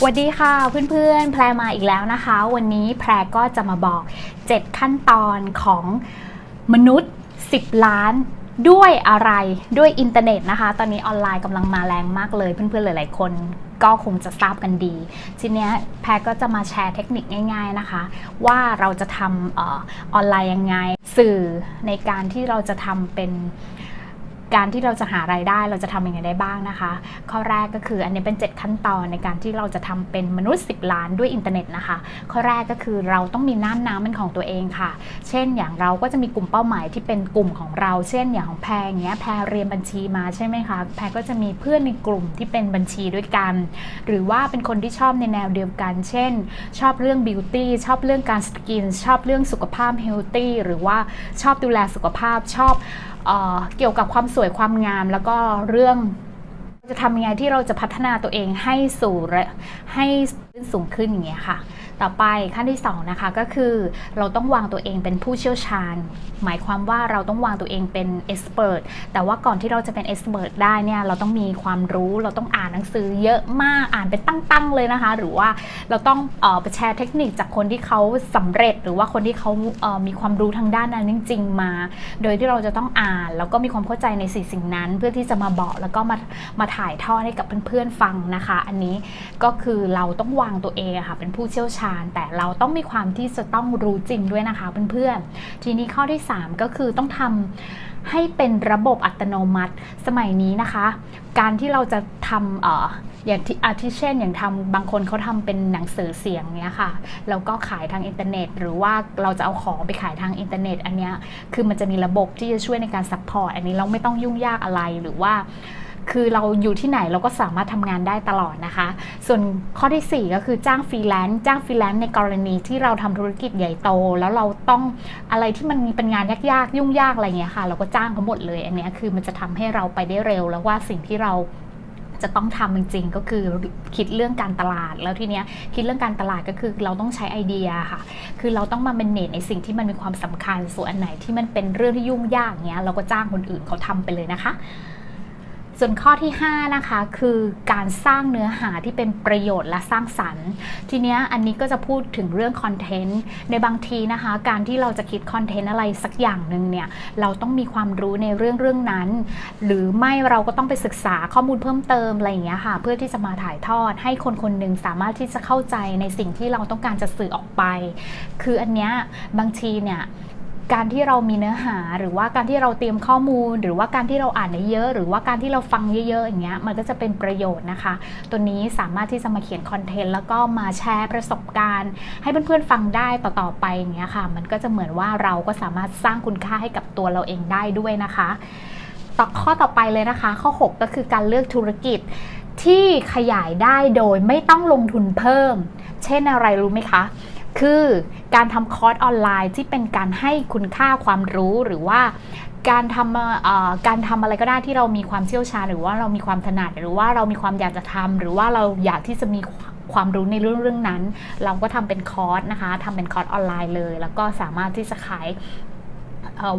สวัสดีค่ะเพื่อนๆ แพรมาอีกแล้วนะคะ วันนี้แพรก็จะมาบอก 7 ขั้นตอนของมนุษย์ 10 ล้านด้วยอะไรด้วยอินเทอร์เน็ตนะคะ ตอนนี้ออนไลน์กำลังมาแรงมากเลย เพื่อนๆ หลายๆ คนก็คงจะทราบกันดี ทีเนี้ยแพรก็จะมาแชร์เทคนิคง่ายๆนะคะ ว่าเราจะทำออออนไลน์ยังไง สื่อในการที่เราจะทำเป็น การที่เราจะหารายได้เราจะทำยังไงได้บ้างนะคะ ข้อแรกก็คืออันนี้เป็น 7 ขั้นตอนในการที่เราจะทำเป็นมนุษย์ 10 ล้านด้วยอินเทอร์เน็ตนะคะ ข้อแรกก็คือเราต้องมีน่านน้ำเป็นของตัวเองค่ะ เช่นอย่างเราก็จะมีกลุ่มเป้าหมายที่เป็นกลุ่มของเรา เช่นอย่างของแพรอย่างเงี้ยแพรเรียนบัญชีมาใช่ไหมคะแพรก็จะมีเพื่อนในกลุ่มที่เป็นบัญชีด้วยกัน หรือว่าเป็นคนที่ชอบในแนวเดียวกัน เช่น ชอบเรื่องบิวตี้ชอบเรื่องการสกินชอบเรื่องสุขภาพเฮลตี้หรือว่าชอบดูแลสุขภาพชอบ เกี่ยวกับความสวยความงามแล้วก็เรื่องจะทำยังไงที่เราจะพัฒนาตัวเองให้สู่ให้สูงขึ้นอย่างเงี้ยค่ะ ต่อไปขั้นที่สองนะคะก็คือเราต้องวางตัวเองเป็นผู้เชี่ยวชาญ หมายความว่าเราต้องวางตัวเองเป็นเอ็กซ์เพรสแต่ว่าก่อนที่เราจะเป็นเอ็กซ์เพรสได้เนี่ยเราต้องมีความรู้เราต้องอ่านหนังสือเยอะมากอ่านเป็นตั้งๆเลยนะคะ หรือว่าเราต้องเออไปแชร์เทคนิคจากคนที่เขาสำเร็จ หรือว่าคนที่เขาเอ่อมีความรู้ทางด้านนั้นจริง ๆ มา โดยที่เราจะต้องอ่านแล้วก็มีความเข้าใจในสิ่งสิ่งนั้น เพื่อที่จะมาบอกแล้วก็มามาถ่ายทอดให้กับเพื่อนๆฟังนะคะ อันนี้ก็คือเราต้องวางตัวเองค่ะเป็นผู้เชี่ยวชาญแต่เราต้องมีความที่จะต้องรู้จริงด้วยนะคะเพื่อนๆทีนี้ข้อที่ 3 ก็คือต้องทำให้เป็นระบบอัตโนมัติสมัยนี้นะคะ การที่เราจะทำเอ่ออย่างที่อาทิเช่น อย่างทำบางคนเขาทำเป็นหนังสือเสียงเนี้ยค่ะแล้วก็ขายทางอินเทอร์เน็ต หรือว่าเราจะเอาของไปขายทางอินเทอร์เน็ต อันเนี้ยคือมันจะมีระบบที่จะช่วยในการซัพพอร์ตอันนี้เราไม่ต้องยุ่งยากอะไรหรือว่า คือเราอยู่ที่ไหนเราก็สามารถทำงานได้ตลอดนะคะ ส่วนข้อทีสี่ 4 ก็คือจ้างฟรีแลนซ์จ้างฟรีแลนซ์ในกรณีที่เราทำธุรกิจใหญ่โต แล้วเราต้องอะไรที่มันมีเป็นงานยากๆ ยุ่งยากอะไรเงี้ยค่ะ เราก็จ้างเขาหมดเลย อันเนี้ยคือมันจะทำให้เราไปได้เร็ว แล้วว่าสิ่งที่เราจะต้องทำจริงๆก็คือคิดเรื่องการตลาดแล้วทีเนี้ยคิดเรื่องการตลาดก็คือเราต้องใช้ไอเดียค่ะ คือเราต้องมาเมนเนจในสิ่งที่มันมีความสำคัญส่วนอันไหนที่มันเป็นเรื่องที่ยุ่งยากเนี้ยเราก็จ้างคนอื่นเขาทำไปเลยนะคะ ส่วนข้อที่ 5 นะคะ คือการสร้างเนื้อหาที่เป็นประโยชน์และสร้างสรรค์ ทีนี้อันนี้ก็จะพูดถึงเรื่องคอนเทนต์ในบางทีนะคะ การที่เราจะคิดคอนเทนต์อะไรสักอย่างหนึ่งเนี่ยเราต้องมีความรู้ในเรื่องเรื่องนั้น หรือไม่เราก็ต้องไปศึกษาข้อมูลเพิ่มเติมอะไรอย่างเงี้ยค่ะ เพื่อที่จะมาถ่ายทอด ให้คนคนหนึ่งสามารถที่จะเข้าใจในสิ่งที่เราต้องการจะสื่อออกไป คืออันเนี้ยบางทีเนี่ย การที่เรามีเนื้อหาหรือว่าการที่เราเตรียมข้อมูล หรือว่าการที่เราอ่านเยอะ หรือว่าการที่เราฟังเยอะๆอย่างเงี้ยมันก็จะเป็นประโยชน์นะคะ ตัวนี้สามารถที่จะมาเขียนคอนเทนต์แล้วก็มาแชร์ประสบการณ์ ให้เพื่อนๆฟังได้ต่อๆไปอย่างเงี้ยค่ะ มันก็จะเหมือนว่าเราก็สามารถสร้างคุณค่าให้กับตัวเราเองได้ด้วยนะคะต่อข้อต่อไปเลยนะคะ ข้อ 6 ก็คือการเลือกธุรกิจที่ขยายได้โดยไม่ต้องลงทุนเพิ่ม เช่นอะไรรู้ไหมคะ คือการทำคอร์สออนไลน์ที่เป็นการให้คุณค่าความรู้หรือว่าการทำการทำอะไรก็ได้ที่เรามีความเชี่ยวชาญหรือว่าเรามีความถนัดหรือว่าเรามีความอยากจะทำหรือว่าเราอยากที่จะมีความรู้ในเรื่องเรื่องนั้น เราก็ทำเป็นคอร์สนะคะทำเป็นคอร์สออนไลน์เลย แล้วก็สามารถที่จะขาย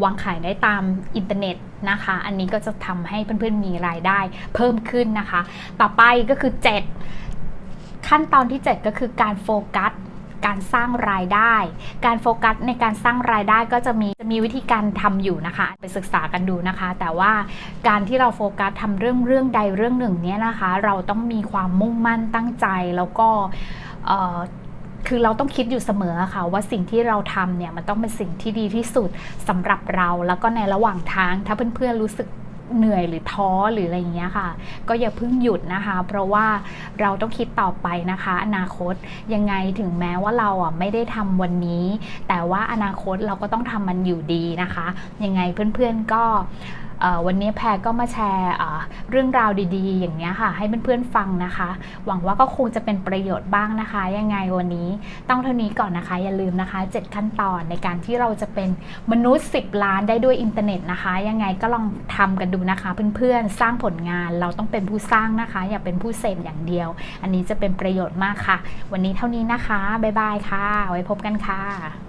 วางขายได้ตามอินเทอร์เน็ตนะคะ อันนี้ก็จะทำให้เพื่อนๆมีรายได้เพิ่มขึ้นนะคะ ต่อไปก็คือ 7 ขั้นตอนที่ 7 ก็คือการโฟกัส การสร้างรายได้ การโฟกัสในการสร้างรายได้ก็จะมีจะมีวิธีการทำอยู่นะคะ ไปศึกษากันดูนะคะ แต่ว่าการที่เราโฟกัสทำเรื่องเรื่องใดเรื่องหนึ่งเนี่ยนะคะ เราต้องมีความมุ่งมั่นตั้งใจแล้วก็คือเราต้องคิดอยู่เสมอค่ะว่าสิ่งที่เราทำเนี่ยมันต้องเป็นสิ่งที่ดีที่สุดสำหรับเรา แล้วก็ในระหว่างทางถ้าเพื่อนๆรู้สึก เหนื่อยหรือท้อหรืออะไรอย่างเงี้ยค่ะ ก็อย่าเพิ่งหยุดนะคะ เพราะว่าเราต้องคิดต่อไปนะคะ อนาคตยังไงถึงแม้ว่าเราอะไม่ได้ทำวันนี้ แต่ว่าอนาคตเราก็ต้องทำมันอยู่ดีนะคะ ยังไงเพื่อนๆก็ วันนี้แพรก็มาแชร์เรื่องราวดีๆ อย่างนี้ค่ะ ให้เพื่อนๆฟังนะคะ หวังว่าก็คงจะเป็นประโยชน์บ้างนะคะ ยังไงวันนี้ต้องเท่านี้ก่อนนะคะ อย่าลืมนะคะ 7 ขั้นตอนในการที่เราจะเป็นมนุษย์ 10 ล้านได้ด้วยอินเทอร์เน็ตนะคะ ยังไงก็ลองทำกันดูนะคะ เพื่อนๆ สร้างผลงานเราต้องเป็นผู้สร้างนะคะ อย่าเป็นผู้เสพอย่างเดียว อันนี้จะเป็นประโยชน์มากค่ะ วันนี้เท่านี้นะคะบ๊ายบายค่ะ ไว้พบกันค่ะ